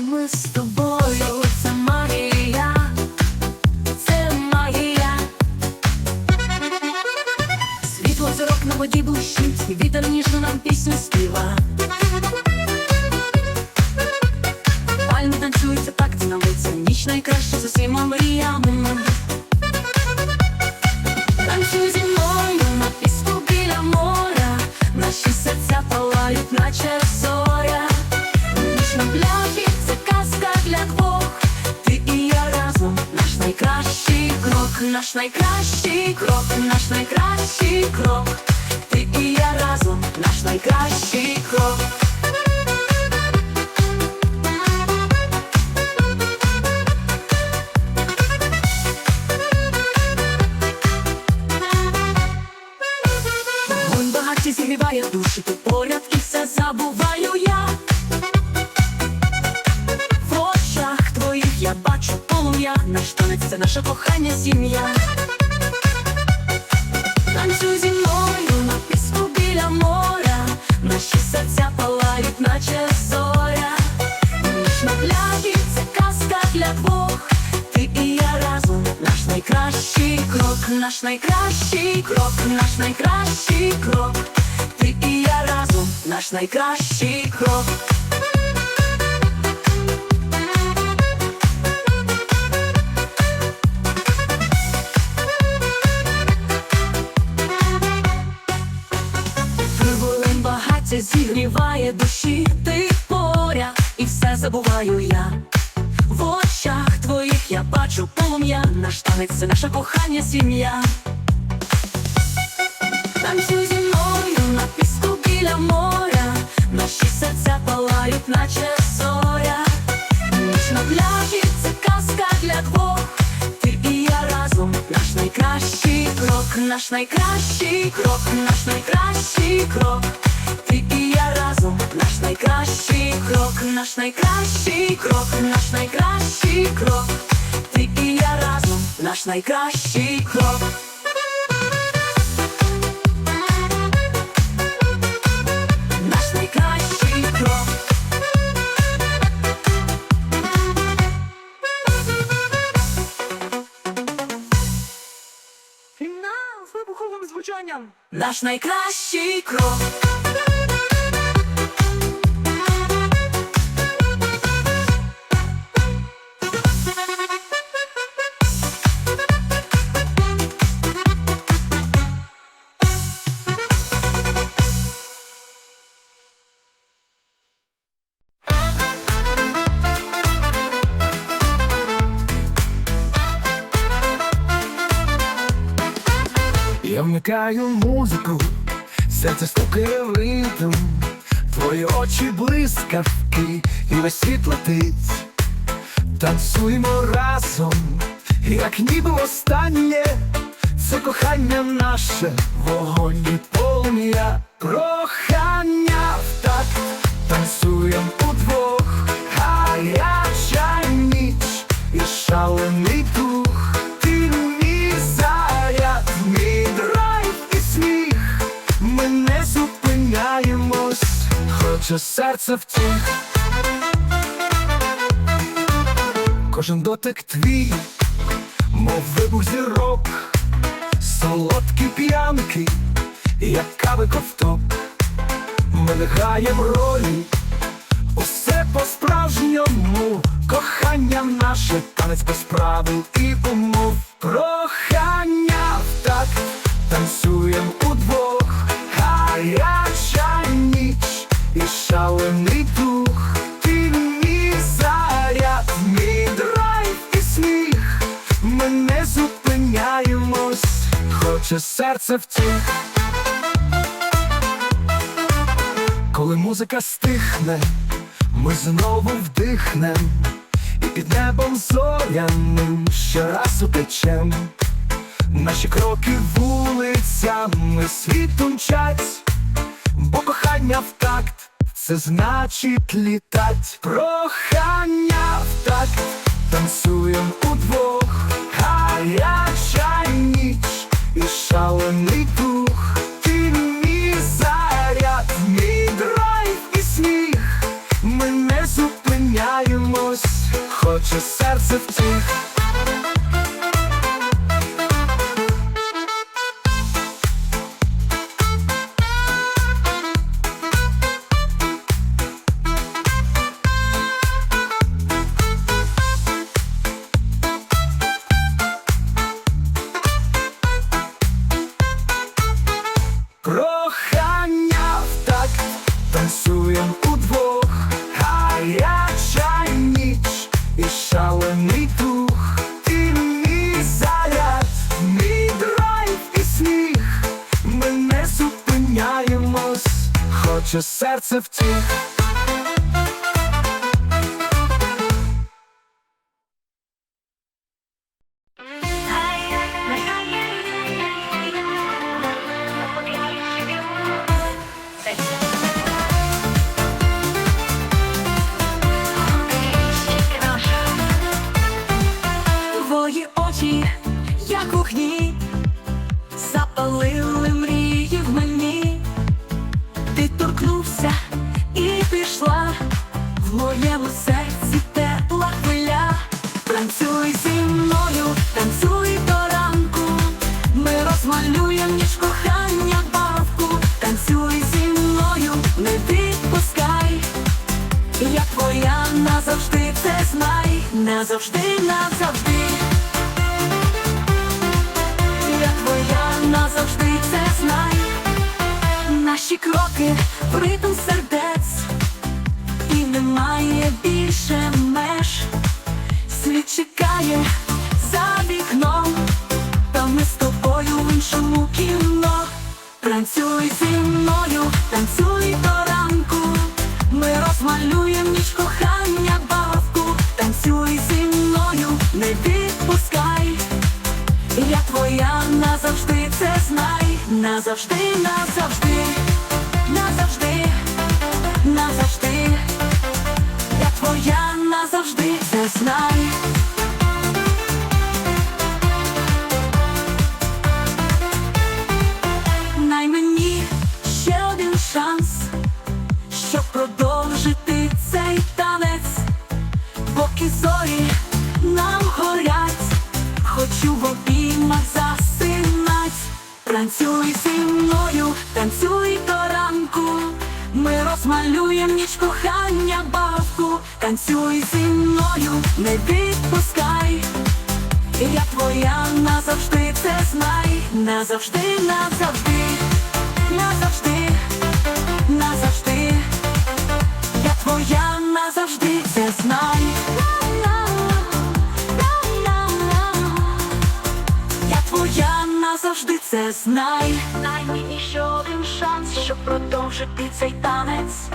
ми з забуваю я. В очах твоїх я бачу полум'я, наш танець це наше кохання, сім'я. Танцюй зі мною на піску біля моря, наші серця палають, наче зоря. Ніч на пляжі це казка для двох. Ти і я разом, наш найкращий крок, наш найкращий крок, наш найкращий найкращий крок. Багаття зігріває душі, ти поряд, і все забуваю я. В очах твоїх я бачу полум'я, наш танець це наше кохання, сім'я. Танцюй зі мною на піску біля моря, наші серця палають, наче зоря. Ніч на пляжі це казка для двох. Ти і я разом, наш найкращий крок, наш найкращий крок, наш найкращий крок. Ти і я разом, наш найкращий крок, наш найкращий крок, наш найкращий крок. Ти і я разом, наш найкращий крок. Вибуховим звучанням. Наш найкращий крок. Вмикаю музику, серце стукає в ритм, твої очі блискавки, і весь світ летить. Танцуємо разом, як ніби останнє, це кохання наше, вогонь і полум'я, прохання в такт, танцюєм серце втіх. Кожен дотик твій, мов вибух зірок, солодкі п'янки, як кави ковток. Ми не граємо ролі, усе по-справжньому, кохання наше, танець без правил і серце втіх. Коли музика стихне, ми знову вдихнем, і під небом зоряним ще раз утечем. Наші кроки вулицями світу мчать, бо кохання в такт, це значить літать. Прохання в такт, танцюєм удвох, гаряча ніч і шалений дух, ти мій заряд, мій драйв і сміх, ми не зупиняємось, хоче серце втіх. Я твоя назавжди це знай, назавжди, назавжди, назавжди, назавжди. Я твоя назавжди це знай. Най мені ще один шанс, щоб продовжити Танцюй зі мною, танцюй до ранку. Ми розмалюємо ніч кохання бабку, Танцюй зі мною, не відпускай. Я твоя назавжди це знай, назавжди, назавжди, назавжди. Продовжити цей танець.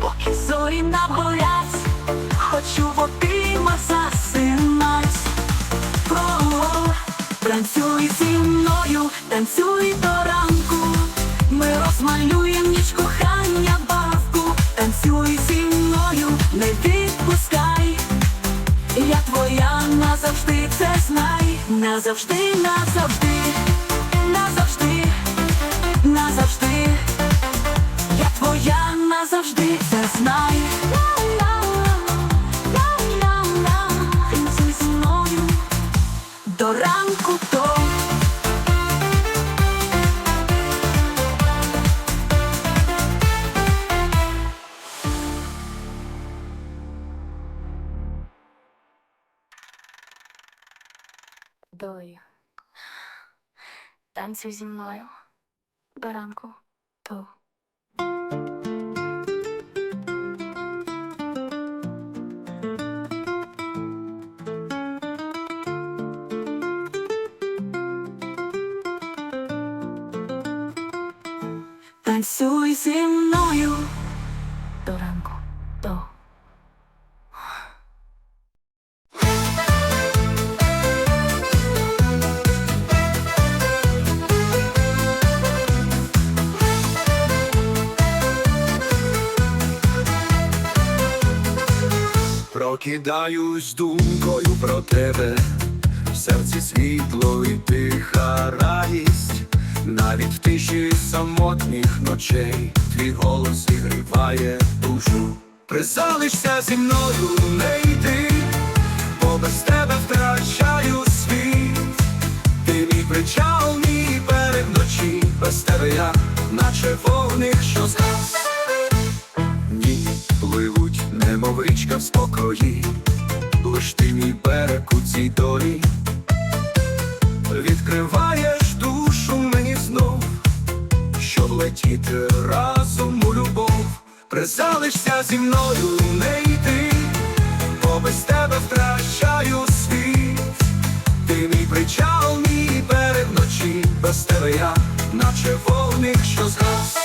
Поки зорі нам горять, хочу в обіймах засинать. Про, танцюй зі мною, танцюй до ранку. Ми розмалюємо ніч кохання бавку. Танцюй зі мною, не відпускай. Я твоя назавжди це знай, назавжди, назавжди, це знай. Танцюй зі мною до ранку то. Дою. Танцюй зі мною. До ранку. Ту. Танцюй зі мною. До ранку. Ту. Прокидаюсь думкою про тебе, в серці світло і тиха радість, навіть в тиші самотніх ночей твій голос зігріває душу. Призалишся зі мною, не йди, бо без тебе втрачаю світ. Ти мій причал, мій берег вночі, без тебе я, наче вогник, що згас. Дні пливуть, немов річка в спокої, лиш ти мій берег у цій долі, відкриваєш летіти разом у любов, призалишся зі мною, не йди, бо без тебе втрачаю світ. Ти мій причал, мій берег вночі, без тебе я, наче вогник, що згас.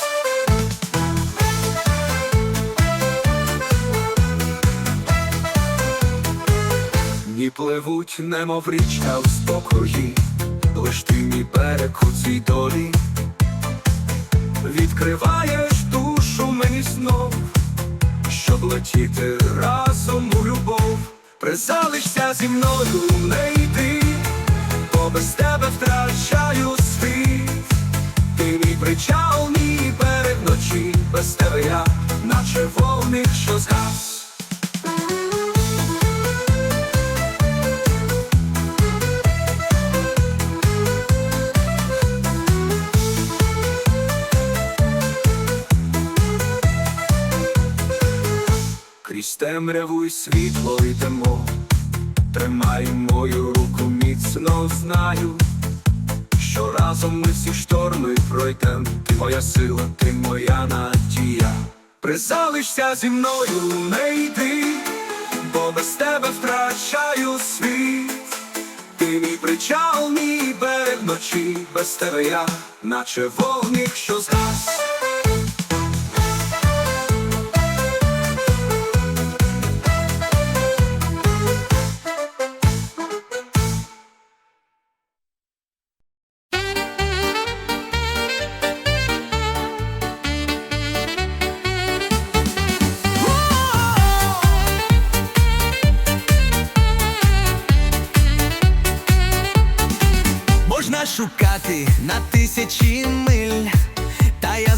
Дні пливуть, немов річка в спокої, лиш ти мій берег у цій долі. Відкриваєш душу мені знов, щоб летіти разом у любов, призалишся зі мною, не йди, бо без тебе втрачаю світ. Ти мій причал, мій берег ночі, без тебе я, наче вогник, що згас. Крізь темряву й світло йдемо, тримай мою руку міцно знаю, що разом ми всі шторми пройдем, ти моя сила, ти моя надія. Призалишся зі мною, не йди, бо без тебе втрачаю світ. Ти мій причал, мій берег вночі, без тебе я, наче вогник, що згас.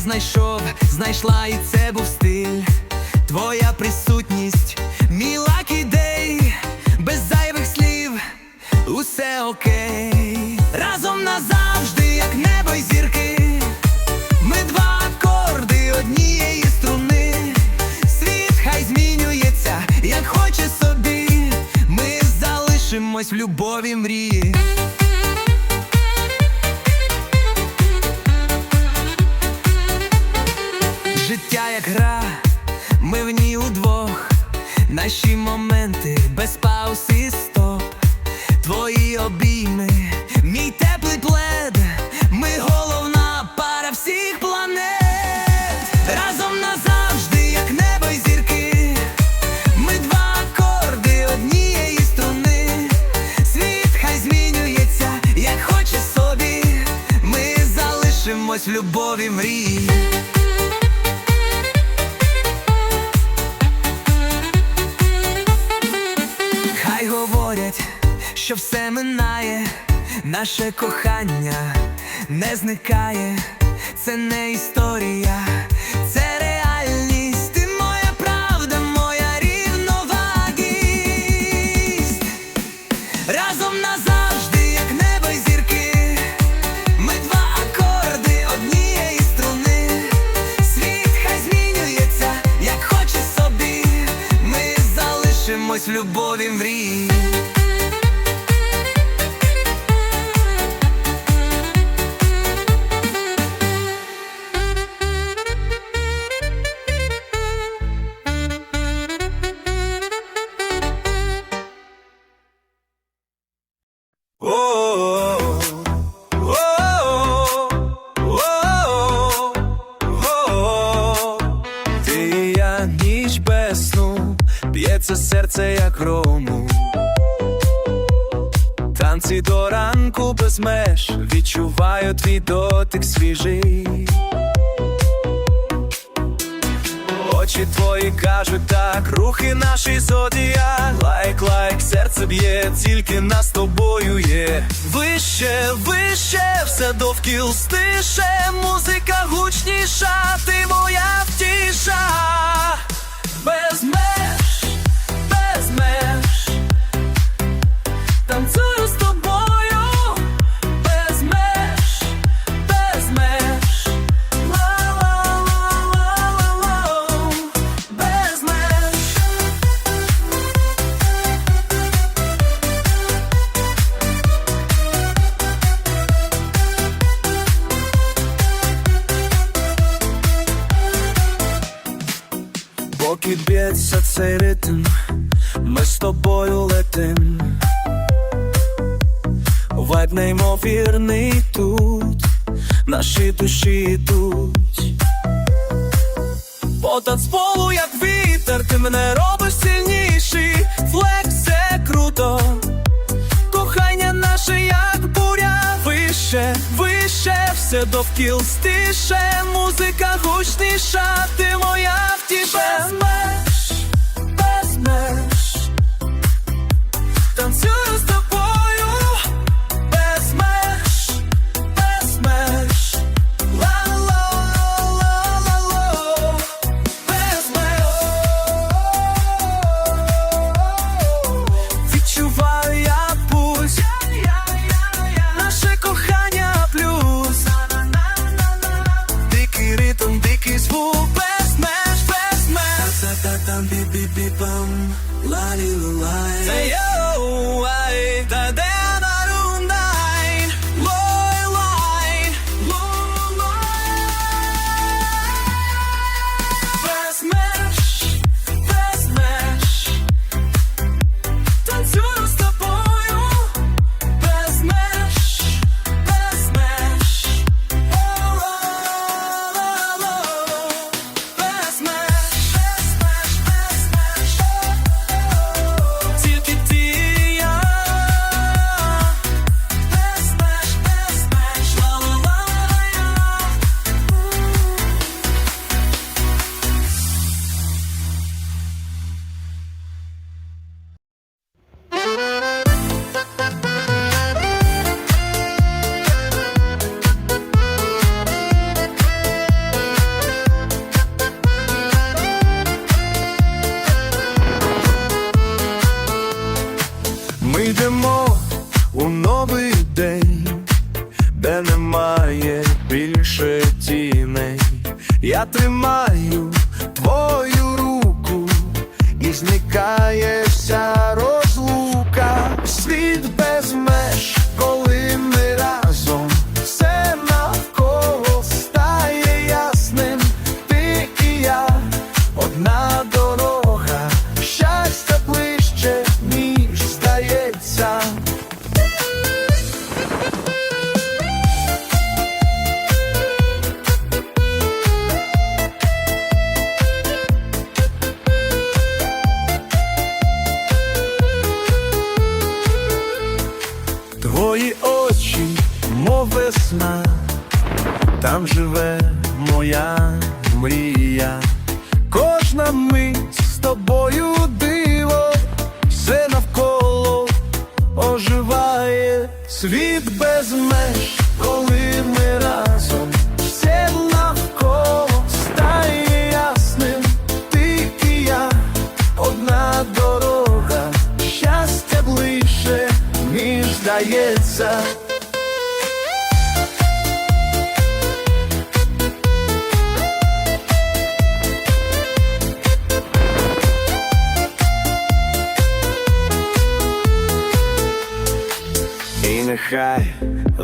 Знайшов, знайшла і це був стиль. Твоя присутність, мій лакі дей, без зайвих слів, усе окей. Разом назавжди, як небо й зірки. Ми два акорди однієї струни. Світ хай змінюється, як хоче собі. Ми залишимось в любові мрії. Наші моменти без пауз і стоп, твої обійми, мій теплий плед, ми головна пара всіх планет, разом назавжди, як небо й зірки, ми два акорди однієї струни, світ хай змінюється, як хоче собі, ми залишимось в любові мрії. Говорять, що все минає, наше кохання не зникає, це не історія, це реальність, ти моя правда, моя рівновагість. Разом назавжди, як небо меж, відчуваю твій дотик свіжий. Очі твої кажуть так, рухи наші зодія, лайк, лайк, серце б'є, тільки нас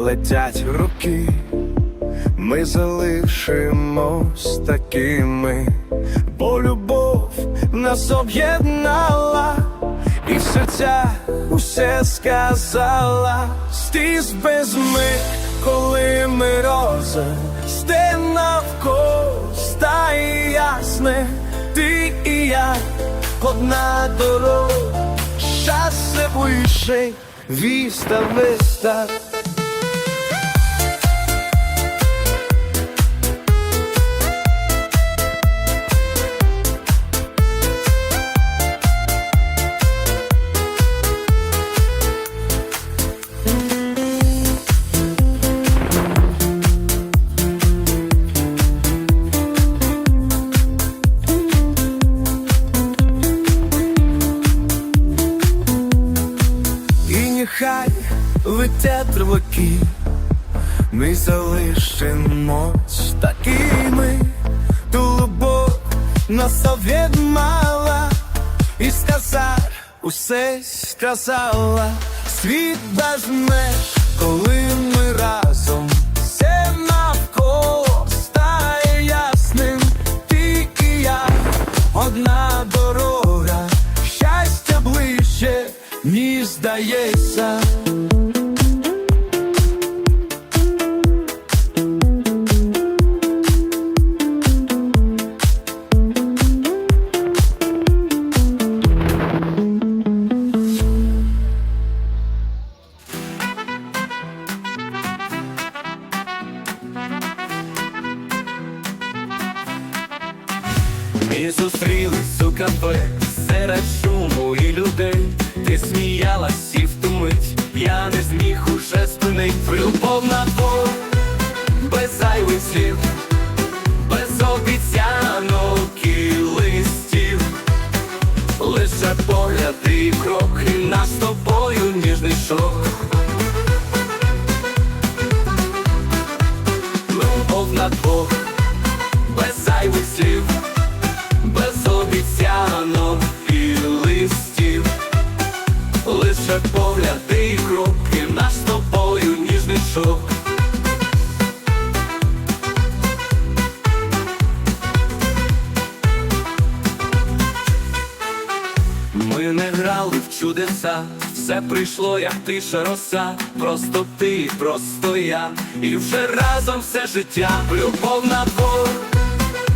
летять руки, ми залишимось такими, бо любов нас об'єднала, і в серцях усе сказала, стис без ми, коли ми роза, сте навколо стає ясне, ти і я одна дорога, щас не пиши. Vista, красава, світ без як тиша роса, просто ти, просто я, і вже разом все життя, любов на двох,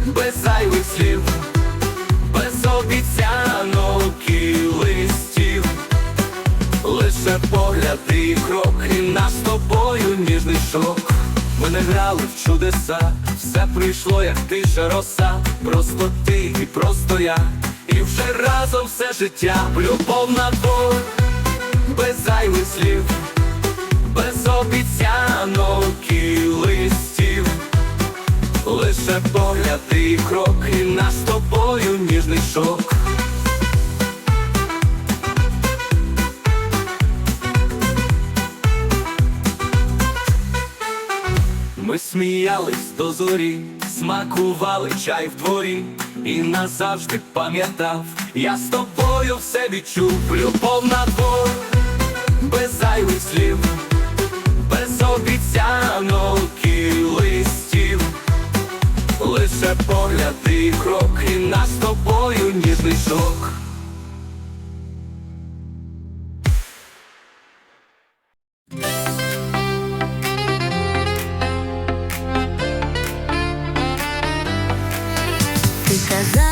без зайвих слів, без обіцянок і листів, лише погляди і кроки, наш з тобою ніжний шок. Ми не грали в чудеса, все прийшло, як тиша роса, просто ти і просто я, і вже разом все життя, любов на без зайвих слів, без обіцянок і листів, лише погляди і кроки, наш з тобою ніжний шок. Ми сміялись до зорі, смакували чай в дворі, і назавжди пам'ятав, я з тобою все відчув, любов на двох, без зайвих слів, без обіцянок і листів, лише погляди і кроки, наш з тобою ніжний шок. Ти казав,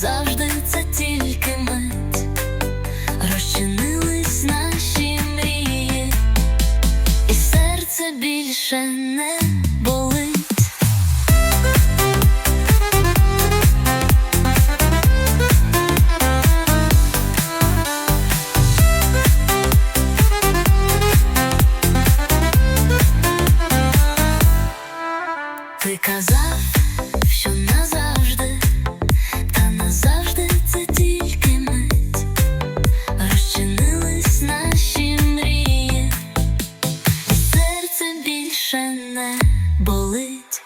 та назавжди це тільки мить. Розчинились наші мрії, і серце більше не більше не болить.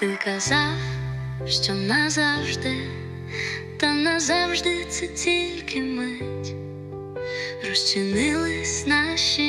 Ти казав, що назавжди, та назавжди це тільки мить, розчинились наші.